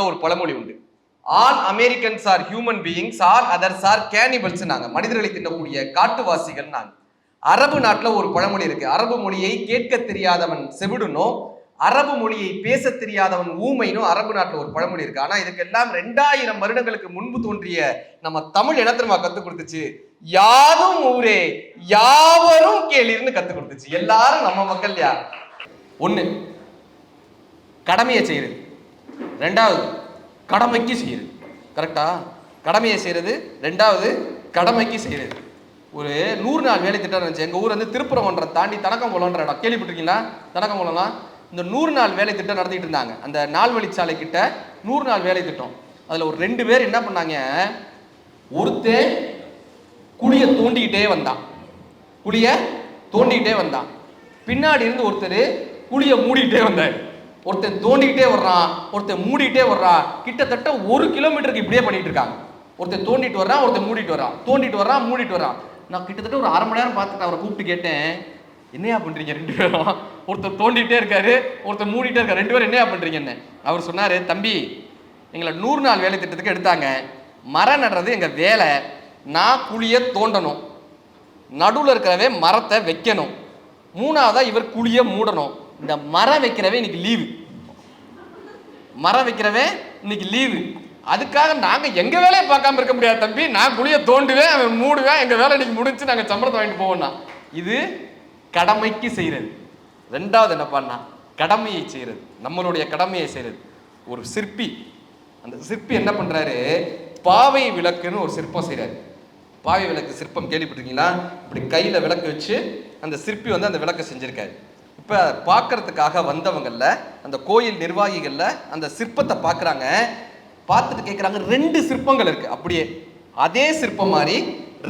அமெரிக்க ஒரு பழமொழி உண்டு. All Americans are human beings are others are cannibals நாங்க மனிதர்களை தின்னக்கூடிய காட்டுவாசிகள் நாங்க அரபு நாட்டுல ஒரு பழமொழி இருக்கு. அரபு மொழியை கேட்க தெரியாதவன் செவிடுனோ அரபு மொழியை பேச தெரியாதவன் ஊமைனும் அரபு நாட்டுல ஒரு பழமொழி இருக்கு. ஆனா இதுக்கெல்லாம் ரெண்டாயிரம் வருடங்களுக்கு முன்பு தோன்றிய நம்ம தமிழ் என்ன தெரியுமா கத்து கொடுத்துச்சு. யாதும் ஊரே யாவரும் கேளிர்னு கத்து கொடுத்துச்சு. எல்லாரும் நம்ம மக்கள் யார் ஒண்ணு கடமையை செய்யறது. ரெண்டாவது கடமைக்கு செய்யுது கரெக்டா கடமையை செய்கிறது ரெண்டாவது கடமைக்கு செய்கிறது ஒரு நூறு நாள் வேலை திட்டம் இருந்துச்சு. எங்கள் ஊர் வந்து திருப்புறமன்றம் தாண்டி தனக்கங்குளம்ன்ற இடம். கேள்விப்பட்டிருக்கீங்களா? தனக்கங்குளம்லாம் இந்த நூறு நாள் வேலை திட்டம் நடத்திட்டு இருந்தாங்க. அந்த நாள் வழிச்சாலை கிட்ட நூறு நாள் வேலை திட்டம். அதில் ஒரு ரெண்டு பேர் என்ன பண்ணாங்க? ஒருத்தர் குழியை தோண்டிக்கிட்டே வந்தான். குழியை தோண்டிக்கிட்டே வந்தான். பின்னாடி இருந்து ஒருத்தர் குழியை மூடிக்கிட்டே வந்தார். ஒருத்தன் தோண்டிக்கிட்டே வர்றான் ஒருத்தன் மூடிக்கிட்டே வர்றான். கிட்டத்தட்ட ஒரு கிலோமீட்டருக்கு இப்படியே பண்ணிட்டு இருக்காங்க. ஒருத்தன் தோண்டிட்டு வர்றான் ஒருத்தன் மூடிட்டு வர்றான். தோண்டிட்டு வர்றான் மூடிட்டு வர்றான். நான் கிட்டத்தட்ட ஒரு அரை மணி நேரம் பார்த்துட்டு அவரை கூப்பிட்டு கேட்டேன் என்னையா பண்றீங்க ரெண்டு பேரும்? ஒருத்தர் தோண்டிகிட்டே இருக்காரு ஒருத்தர் மூடிட்டே இருக்காரு. ரெண்டு பேரும் என்னையா பண்ணுறீங்கன்னு அவர் சொன்னாரு தம்பி எங்களை நூறு நாள் வேலை திட்டத்துக்கு எடுத்தாங்க. மரம் நடுறது எங்க வேலை. நான் குழிய தோண்டணும். நடுவில் இருக்கிறவே மரத்தை வைக்கணும். மூணாவதா இவர் குழிய மூடணும். இந்த மரம் வைக்கிறவே இன்னைக்கு லீவு மரம் வைக்கிறவே இன்னைக்கு லீவு அதுக்காக நாங்கள் எங்கள் வேலையை பார்க்காம இருக்க முடியாது தம்பி. நான் குழியை தோண்டுவேன் அவன் மூடுவேன். எங்கள் வேலை இன்னைக்கு முடிஞ்சு நாங்கள் சம்பளத்தை வாங்கிட்டு போவோம்னா. இது கடமைக்கு செய்கிறது ரெண்டாவது என்ன பண்ணா? கடமையை செய்கிறது நம்மளுடைய கடமையை செய்கிறது ஒரு சிற்பி. அந்த சிற்பி என்ன பண்ணுறாரு பாவை விளக்குன்னு ஒரு சிற்பம் செய்கிறாரு பாவை விளக்கு சிற்பம் கேள்விப்பட்டிருக்கீங்களா? இப்படி கையில் விளக்கு வச்சு அந்த சிற்பி வந்து அந்த விளக்கை செஞ்சுருக்காரு. இப்போ பார்க்கறதுக்காக வந்தவங்களில் அந்த கோயில் நிர்வாகிகளில் அந்த சிற்பத்தை பார்க்குறாங்க. பார்த்துட்டு கேட்குறாங்க ரெண்டு சிற்பங்கள் இருக்குது அப்படியே அதே சிற்பம் மாதிரி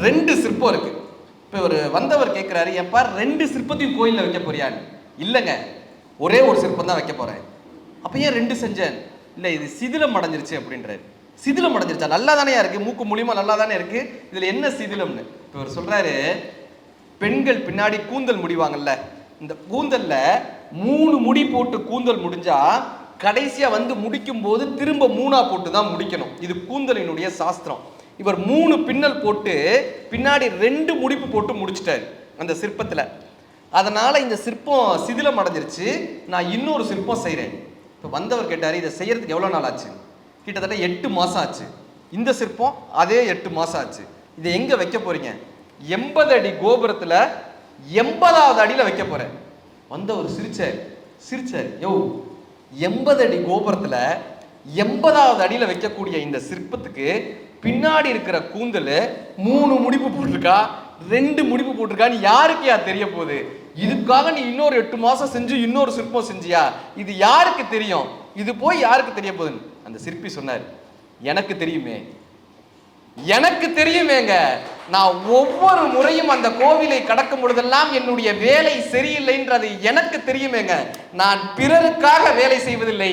ரெண்டு சிற்பம் இருக்குது இப்போ ஒரு வந்தவர் கேட்குறாரு எப்பா ரெண்டு சிற்பத்தையும் கோயிலில் வைக்க போறியான்னு? இல்லைங்க ஒரே ஒரு சிற்பம் தான் வைக்க போகிறேன் அப்போ ஏன் ரெண்டு செஞ்சேன்? இல்லை இது சிதிலம் அடைஞ்சிருச்சு அப்படின்றாரு. சிதிலம் அடைஞ்சிருச்சா? நல்லா தானே இருக்குது மூக்கு மூலியமாக நல்லா தானே இருக்குது இதில் என்ன சிதிலம்னு? இப்போ இவர் சொல்கிறாரு பெண்கள் பின்னாடி கூந்தல் முடிவாங்கல்ல இந்த கூந்தல்ல மூணு முடி போட்டு கூந்தல் முடிஞ்சா கடைசியா வந்து முடிக்கும் போது திரும்ப மூணா போட்டு தான் முடிக்கணும். இது கூந்தலினுடைய சாஸ்திரம். இவர் மூணு பின்னல் போட்டு பின்னாடி ரெண்டு முடிப்பு போட்டு முடிச்சிட்டாரு அந்த சிற்பத்தில். அதனால் இந்த சிற்பம் சிதிலம் அடைஞ்சிருச்சு. நான் இன்னொரு சிற்பம் செய்கிறேன் இப்போ வந்தவர் கேட்டார் இதை செய்கிறதுக்கு எவ்வளோ நாள் ஆச்சு? கிட்டத்தட்ட எட்டு மாதம் ஆச்சு. இந்த சிற்பம் அதே எட்டு மாதம் ஆச்சு. இதை எங்கே வைக்க போகிறீங்க எண்பது அடி கோபுரத்தில் எண்பதாவது அடியில் வைக்க போறேன். வந்தவர் சிரிச்சார் சிரிச்சார் யோ எண்பது அடி கோபுரத்தில் எண்பதாவது அடியில் வைக்கக்கூடிய இந்த சிற்பத்துக்கு பின்னாடி இருக்கிற கூந்தல் மூணு முடிப்பு போட்டிருக்கா ரெண்டு முடிப்பு போட்டிருக்கான்னு யாருக்கு யா தெரிய போகுது? இதுக்காக நீ இன்னொரு எட்டு மாசம் செஞ்சு இன்னொரு சிற்பம் செஞ்சியா? இது யாருக்கு தெரியும்? இது போய் யாருக்கு தெரிய போகுதுன்னு அந்த சிற்பி சொன்னார். எனக்கு தெரியுமே. எனக்கு தெரியுமேங்க. நான் ஒவ்வொரு முறையும் அந்த கோவிலை கடக்கும் பொழுதெல்லாம் என்னுடைய வேலை சரியில்லைன்றது எனக்கு தெரியுமேங்க. நான் பிறருக்காக வேலை செய்வதில்லை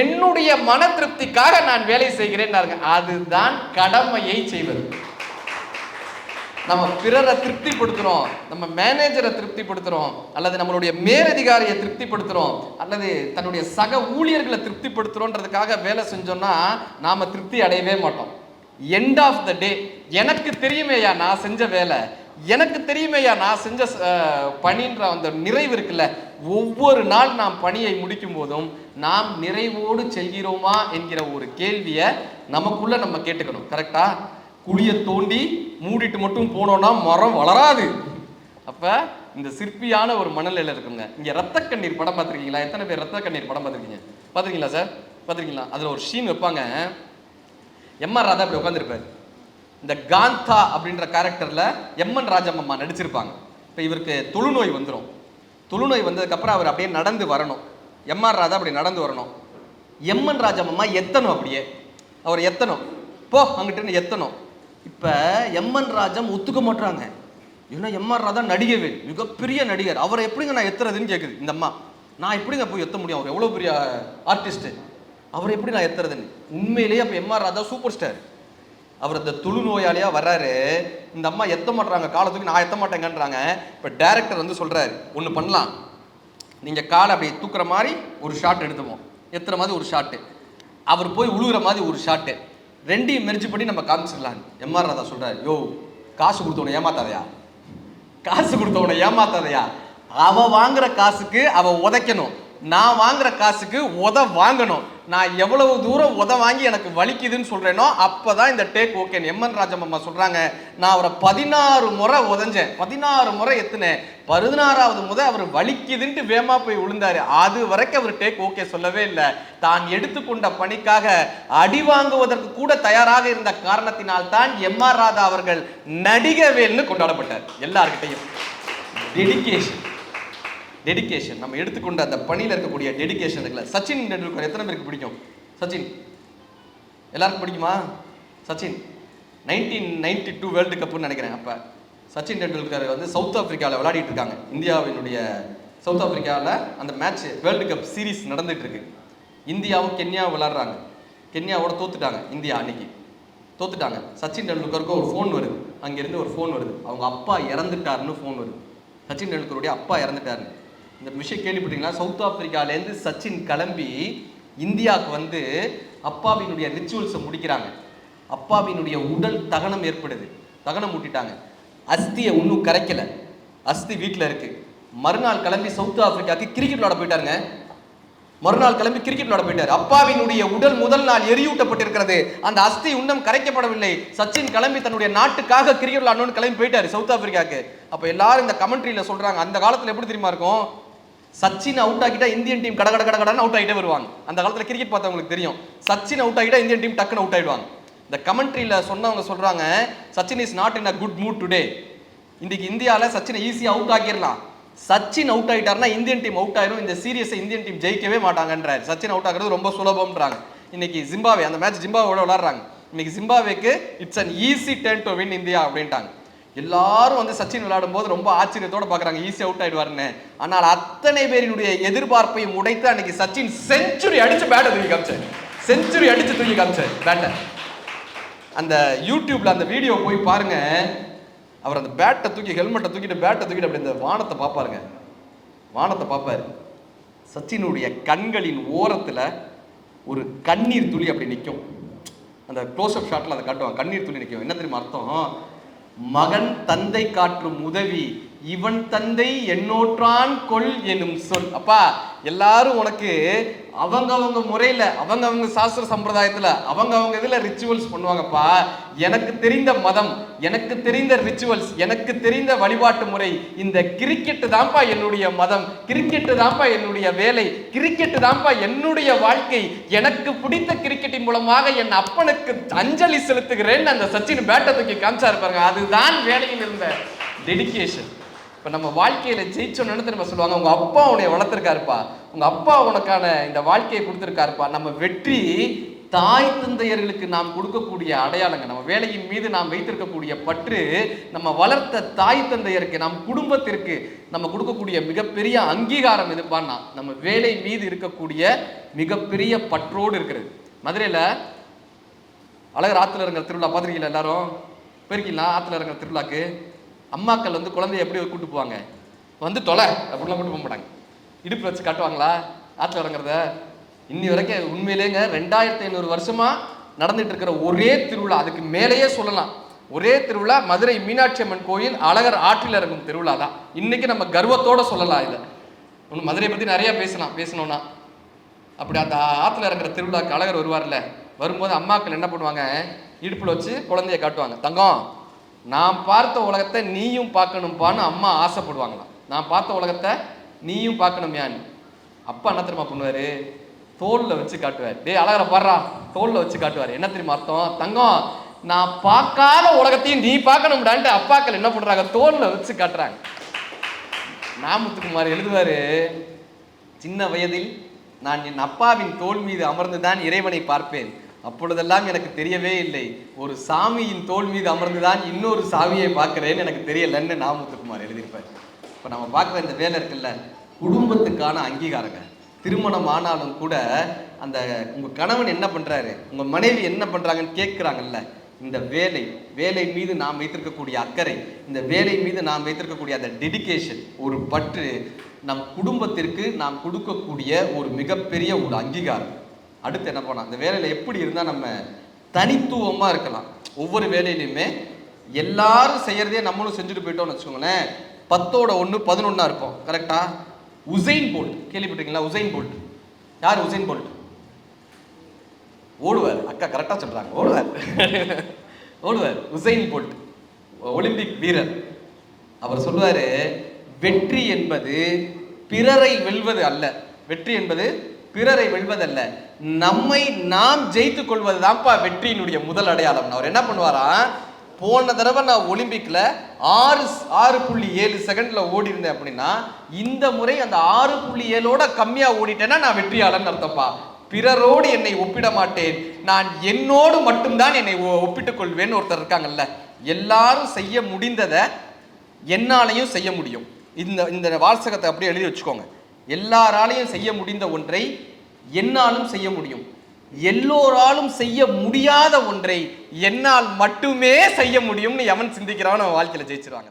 என்னுடைய மன திருப்திக்காக நான் வேலை செய்கிறேன் அதுதான் கடமையை செய்வது. நம்ம பிறரை திருப்திப்படுத்துறோம் நம்ம மேனேஜரை திருப்திப்படுத்துறோம் அல்லது நம்மளுடைய மேலதிகாரியை திருப்திப்படுத்துறோம் அல்லது தன்னுடைய சக ஊழியர்களை திருப்திப்படுத்துறோன்றதுக்காக வேலை செஞ்சோம்னா நாம திருப்தி அடையவே மாட்டோம். எண்ட் ஆஃப் த டே எனக்கு தெரியுமேயா நான் செஞ்ச வேலை? எனக்கு தெரியுமேயா நான் செஞ்ச பணின்ற அந்த நிறைவு இருக்குல்ல? ஒவ்வொரு நாள் நாம் பணியை முடிக்கும் போதும் நாம் நிறைவோடு செல்கிறோமா என்கிற ஒரு கேள்வியை நமக்குள்ள நம்ம கேட்டுக்கணும். கரெக்டா குழியை தோண்டி மூடிட்டு மட்டும் போனோம்னா மரம் வளராது. அப்போ இந்த சிற்பியான ஒரு மணலில் இருக்குங்க. இங்கே ரத்த கண்ணீர் படம் பார்த்துருக்கீங்களா? எத்தனை பேர் ரத்த கண்ணீர் படம் பார்த்துருக்கீங்க? பார்த்துருக்கீங்களா சார் பார்த்துருக்கீங்களா? அதில் ஒரு ஷீன் வைப்பாங்க. எம்ஆர் ராதா இப்படி உட்காந்துருப்பாரு இந்த காந்தா அப்படின்ற கேரக்டரில் எம்என் ராஜம்மா நடிச்சிருப்பாங்க. இப்போ இவருக்கு தொழுநோய் வந்துடும் தொழுநோய் வந்ததுக்கப்புறம் அவர் அப்படியே நடந்து வரணும். எம்ஆர் ராதா அப்படி நடந்து வரணும். எம்என் ராஜம்மா எத்தனும் அப்படியே? அவர் எத்தனும் போ அங்கிட்டு எத்தனும் இப்போ எம்என் ராஜம் ஒத்துக்க மாட்டுறாங்க ஏன்னா எம்ஆர் ராதா நடிகவே மிகப்பெரிய நடிகர். அவரை எப்படிங்க நான் எத்துறதுன்னு கேட்குது இந்த அம்மா. நான் எப்படிங்க போய் எத்த முடியும்? அவர் எவ்வளோ பெரிய ஆர்டிஸ்ட்டு அவரை எப்படி நான் எத்துறதுன்னு? உண்மையிலேயே அப்போ M R Radha super star அவர் இந்த தொழு நோயாளியாக வர்றாரு. இந்த அம்மா எத்த மாட்டுறாங்க காலத்துக்கு நான் எத்த மாட்டேங்கன்றாங்க. இப்போ டேரக்டர் வந்து சொல்கிறாரு ஒன்று பண்ணலாம். நீங்கள் காலை அப்படி தூக்குற மாதிரி ஒரு ஷாட் எடுத்துப்போம். எத்துற மாதிரி ஒரு ஷாட்டு அவர் போய் உழுகுற மாதிரி ஒரு ஷாட்டு ரெண்டையும் மெரிச்சு பண்ணி நம்ம காமிச்சிடலாம் எம்ஆர் ராதா சொல்கிறார் யோ காசு கொடுத்தவனை ஏமாத்தாதையா? காசு கொடுத்தவனை ஏமாத்தாதையா? அவ வாங்குற காசுக்கு அவ உதைக்கணும். நான் வாங்குற காசுக்கு உத வாங்கணும். நான் எவ்வளவு தூரம் உத வாங்கி எனக்கு வலிக்குதுன்னு சொல்கிறேனோ அப்போ தான் இந்த டேக் ஓகே எம்என் ராஜமம்மா சொல்கிறாங்க நான் அவரை பதினாறு முறை உதஞ்சேன். பதினாறு முறை எத்தினேன். பதினாறாவது முறை அவர் வலிக்குதுன்ட்டு வேமா போய் விழுந்தார். அது வரைக்கும் அவர் டேக் ஓகே சொல்லவே இல்லை. தான் எடுத்துக்கொண்ட பணிக்காக அடி வாங்குவதற்கு கூட தயாராக இருந்த காரணத்தினால் தான் எம் ஆர் ராதா அவர்கள் நடிகவேல்னு கொண்டாடப்பட்டார். எல்லார்கிட்டையும். டெடிக்கேஷன் டெடிகேஷன் நம்ம எடுத்துக்கொண்ட அந்த பணியில் இருக்கக்கூடிய டெடிக்கேஷன் இருக்குல்ல. சச்சின் டெண்டுல்கர் எத்தனை பேருக்கு பிடிக்கும்? சச்சின். எல்லாருக்கும் பிடிக்குமா? Sachin. Nineteen ninety two world கப்புன்னு நினைக்கிறேன் அப்போ. சச்சின் டெண்டுல்கர் வந்து சவுத் ஆஃப்ரிக்காவில் விளையாடிட்டு இருக்காங்க. இந்தியாவினுடைய சவுத் ஆஃப்ரிக்காவில் அந்த மேட்ச் வேர்ல்டு கப் சீரிஸ் நடந்துட்டு இருக்கு. இந்தியாவும் கென்யாவும் விளாட்றாங்க கென்யாவோட தோத்துட்டாங்க இந்தியா அன்னைக்கு. தோத்துட்டாங்க. சச்சின் டெண்டுல்கருக்கு ஒரு ஃபோன் வருது. அங்கேருந்து ஒரு ஃபோன் வருது. அவங்க அப்பா இறந்துட்டாருன்னு ஃபோன் வருது. சச்சின் டெண்டுல்கருடைய அப்பா இறந்துட்டாரு இந்த விஷயம் கேள்விப்பட்டீங்களா சவுத் ஆப்பிரிக்காலேருந்து சச்சின் கிளம்பி இந்தியாவுக்கு வந்து அப்பாவினுடைய ரிச்சுவல்ஸை முடிக்கிறாங்க. அப்பாவினுடைய உடல் தகனம் ஏற்படுது. தகனம் ஊட்டிட்டாங்க. அஸ்தியை இன்னும் கரைக்கல. அஸ்தி வீட்டில் இருக்கு. மறுநாள் கிளம்பி சவுத் ஆப்பிரிக்காவுக்கு கிரிக்கெட் விளாட போயிட்டாருங்க. மறுநாள் கிளம்பி கிரிக்கெட் விளாட போயிட்டார். அப்பாவினுடைய உடல் முதல் நாள் எரியூட்டப்பட்டிருக்கிறது. அந்த அஸ்தி இன்னும் கரைக்கப்படவில்லை. சச்சின் கிளம்பி தன்னுடைய நாட்டுக்காக கிரிக்கெட் விளாடணும்னு கிளம்பி போயிட்டாரு சவுத் ஆப்பிரிக்காக்கு அப்போ எல்லாரும் இந்த கமெண்ட்ரியில் சொல்றாங்க. அந்த காலத்தில் எப்படி தெரியுமா இருக்கும்? சச்சின் அவுட் ஆகிட்டா இந்தியன் டீம் கட கட கட கடன் அவுட் ஆகிட்டே வருவாங்க. அந்த காலத்தில் கிரிக்கெட் பார்த்தவங்களுக்கு தெரியும். சச்சின் அவுட் ஆகிட்டா இந்தியன் டீம் டக்குன்னு அவுட் ஆயிடுவாங்க. இந்த கமெண்ட்ரியில் சொன்னவங்க சொல்கிறாங்க Sachin is not in a good mood today இன்றைக்கி இந்தியாவில் சச்சினை ஈஸியாக அவுட் ஆக்கிடலாம். சச்சின் அவுட் ஆகிட்டார்னா இந்தியன் டீம் அவுட் ஆயிரும். இந்த சீரியஸை இந்தியன் டீம் ஜெயிக்கவே மாட்டாங்கன்றார். சச்சின் அவுட் ஆகிறது ரொம்ப சுலபம்ன்றாங்க. இன்னைக்கு ஜிம்பாவே அந்த மேட்ச் ஜிம்பாவோட விளாடுறாங்க இன்னைக்கு ஜிம்பாவேக்கு it's an easy ten to win India அப்படின்ட்டாங்க. எல்லாரும் வந்து சச்சின் விளையாடும் போது ரொம்ப ஆச்சரியத்தோட பாக்குறாங்க. ஈஸியா அவுட் ஆயிடுவாருன்னு. ஆனால் அத்தனை பேரினுடைய எதிர்பார்ப்பையும் உடைத்து அன்னைக்கு சச்சின் செஞ்சுரி அடிச்சு பேட்டை தூக்கி காமிச்சார். செஞ்சுரி அடிச்சு தூக்கி காமிச்சார் பேட்டை அந்த யூடியூப்ல அந்த வீடியோ போய் பாருங்க. அவர் அந்த பேட்டை தூக்கி ஹெல்மெட்டை தூக்கிட்டு பேட்டை தூக்கிட்டு அப்படி இந்த வானத்தை பார்ப்பாருங்க. வானத்தை பார்ப்பாரு. சச்சினுடைய கண்களின் ஓரத்துல ஒரு கண்ணீர் துளி அப்படி நிற்கும் அந்த க்ளோஸ் அப் ஷாட்டில் அதை காட்டுவாங்க. கண்ணீர் துளி நிற்கும் என்ன தெரியுமா அர்த்தம்? மகன் தந்தை காற்றும் உதவி இவன் தந்தை என்னோற்றான் கொள் எனும் சொல். அப்பா எல்லாரும் உனக்கு அவங்க அவங்க முறையில அவங்க அவங்க சாஸ்திர சம்பிரதாயத்துல அவங்க அவங்க இதுல ரிச்சுவல்ஸ் பண்ணுவாங்கப்பா. எனக்கு தெரிந்த மதம் எனக்கு தெரிந்த ரிச்சுவல்ஸ் எனக்கு தெரிந்த வழிபாட்டு முறை இந்த கிரிக்கெட்டு தான்ப்பா என்னுடைய மதம் கிரிக்கெட்டு தான்ப்பா என்னுடைய வேலை கிரிக்கெட்டு தான்ப்பா என்னுடைய வாழ்க்கை. எனக்கு பிடித்த கிரிக்கெட்டின் மூலமாக என் அப்பனுக்கு அஞ்சலி செலுத்துகிறேன்னு அந்த சச்சின் பேட்டை தூக்கி காமிச்சா பாருங்க. அதுதான் வேலையில் இருந்த டெடிக்கேஷன் இப்போ நம்ம வாழ்க்கையில் ஜெயிச்சோன்னு நம்ம சொல்லுவாங்க உங்கள் அப்பா உன்னை வளர்த்துருக்காருப்பா. உங்கள் அப்பா உனக்கான இந்த வாழ்க்கையை கொடுத்துருக்காருப்பா. நம்ம வெற்றி தாய் தந்தையர்களுக்கு நாம் கொடுக்கக்கூடிய அடையாளங்க. நம்ம வேலையின் மீது நாம் வைத்திருக்கக்கூடிய பற்று நம்ம வளர்த்த தாய் தந்தையருக்கு நம் குடும்பத்திற்கு நம்ம கொடுக்கக்கூடிய மிகப்பெரிய அங்கீகாரம் எதுப்பான்னா நம்ம வேலை மீது இருக்கக்கூடிய மிகப்பெரிய பற்றோடு இருக்கிறது. மதுரையில் அழகர் ஆற்றுல இறங்குற திருவிழா பார்த்துருக்கீங்களா எல்லாரும்? போயிருக்கீங்களா ஆற்றுல இறங்குற திருவிழாக்கு? அம்மாக்கள் வந்து குழந்தைய எப்படி கூப்பிட்டு போவாங்க? வந்து தொலை அப்படிலாம் கூட்டு போக மாட்டாங்க. இடுப்பு வச்சு காட்டுவாங்களா? ஆற்றுல இறங்குறத? இன்னி வரைக்கும் உண்மையிலேங்க ரெண்டாயிரத்தி ஐநூறு வருஷமா நடந்துட்டு இருக்கிற ஒரே திருவிழா அதுக்கு மேலேயே சொல்லலாம். ஒரே திருவிழா மதுரை மீனாட்சி அம்மன் கோயில் அழகர் ஆற்றில் இறங்கும் திருவிழா தான். இன்னைக்கு நம்ம கர்வத்தோட சொல்லலாம் இதை. ஒன்று மதுரையை பற்றி நிறைய பேசலாம் பேசணும்னா. அப்படி அந்த ஆற்றுல இறங்குற திருவிழாக்கு அழகர் வருவார்ல வரும்போது அம்மாக்கள் என்ன பண்ணுவாங்க? இடுப்பில் வச்சு குழந்தைய காட்டுவாங்க. தங்கம் நான் பார்த்த உலகத்தை நீயும் பார்க்கணும்ப்பான்னு அம்மா ஆசைப்படுவாங்களாம். நான் பார்த்த உலகத்தை நீயும் பார்க்கணும் யான் அப்பா என்ன தெரியுமா பண்ணுவார்? தோலில் வச்சு காட்டுவார். டே அழகிற பாடுறா. தோலில் வச்சு காட்டுவார். என்ன தெரியுமா அர்த்தம்? தங்கம் நான் பார்க்காத உலகத்தையும் நீ பார்க்கணும்டான்ட்டு அப்பாக்கள் என்ன பண்ணுறாங்க தோலில் வச்சு காட்டுறாங்க. நாமத்துக்குமார் எழுதுவாரு சின்ன வயதில் நான் என் அப்பாவின் தோல் மீது அமர்ந்துதான் இறைவனை பார்ப்பேன். அப்பொழுதெல்லாம் எனக்கு தெரியவே இல்லை. ஒரு சாமியின் தோல் மீது அமர்ந்துதான் இன்னொரு சாமியை பார்க்குறேன்னு எனக்கு தெரியலன்னு நாமுத்துக்குமார் எழுதியிருப்பார். இப்போ நம்ம பார்க்குற இந்த வேலை இருக்குல்ல? குடும்பத்துக்கான அங்கீகாரங்க திருமணம் ஆனாலும் கூட அந்த உங்க கணவன் என்ன பண்றாரு? உங்க மனைவி என்ன பண்றாங்கன்னு கேட்குறாங்கல்ல? இந்த வேலை வேலை மீது நாம் வைத்திருக்கக்கூடிய அக்கறை இந்த வேலை மீது நாம் வைத்திருக்கக்கூடிய அந்த டெடிகேஷன் ஒரு பற்று நம் குடும்பத்திற்கு நாம் கொடுக்கக்கூடிய ஒரு மிகப்பெரிய ஒரு அங்கீகாரம். அடுத்து என்ன பண்ணலாம்? அந்த வேலையில் எப்படி இருந்தால் நம்ம தனித்துவமாக இருக்கலாம். ஒவ்வொரு வேலையிலையுமே எல்லாரும் செய்யறதே நம்மளும் செஞ்சுட்டு போயிட்டோம்னு வச்சுக்கோங்களேன். பத்தோட ஒன்று பதினொன்னா இருக்கும். கரெக்டா உசைன் போல்ட் கேள்விப்பட்டிருக்கீங்களா? உசைன் போல்ட் யார் உசைன் போல்ட் ஓடுவார். அக்கா கரெக்டாக சொல்கிறாங்க ஓடுவார். ஓடுவார். உசைன் போல்ட் ஒலிம்பிக் வீரர். அவர் சொல்லுவார் வெற்றி என்பது பிறரை வெல்வது அல்ல. வெற்றி என்பது பிறரை வெல்வதல்ல நம்மை நாம் ஜெயித்துக் கொள்வது தான்ப்பா வெற்றியினுடைய முதல் அடையாளம். அவர் என்ன பண்ணுவாரா? போன தடவை நான் ஒலிம்பிக்கில் ஆறு ஆறு புள்ளி ஏழு செகண்டில் ஓடி இருந்தேன் அப்படின்னா இந்த முறை அந்த ஆறு புள்ளி ஏழோட கம்மியாக ஓடிட்டேன்னா நான் வெற்றியாளன் அர்த்தப்பா பிறரோடு என்னை ஒப்பிட மாட்டேன். நான் என்னோடு மட்டும்தான் என்னை ஒ- ஒப்பிட்டுக் கொள்வேன்னு ஒருத்தர் இருக்காங்கல்ல எல்லாரும் செய்ய முடிந்ததை என்னாலையும் செய்ய முடியும். இந்த இந்த வாசகத்தை அப்படியே எழுதி வச்சுக்கோங்க. எல்லாராலையும் செய்ய முடிந்த ஒன்றை என்னாலும் செய்ய முடியும். எல்லோராலும் செய்ய முடியாத ஒன்றை என்னால் மட்டுமே செய்ய முடியும்னு எவன் சிந்திக்கிறான் அவன் வாழ்க்கையில் ஜெயிச்சிருவாங்க.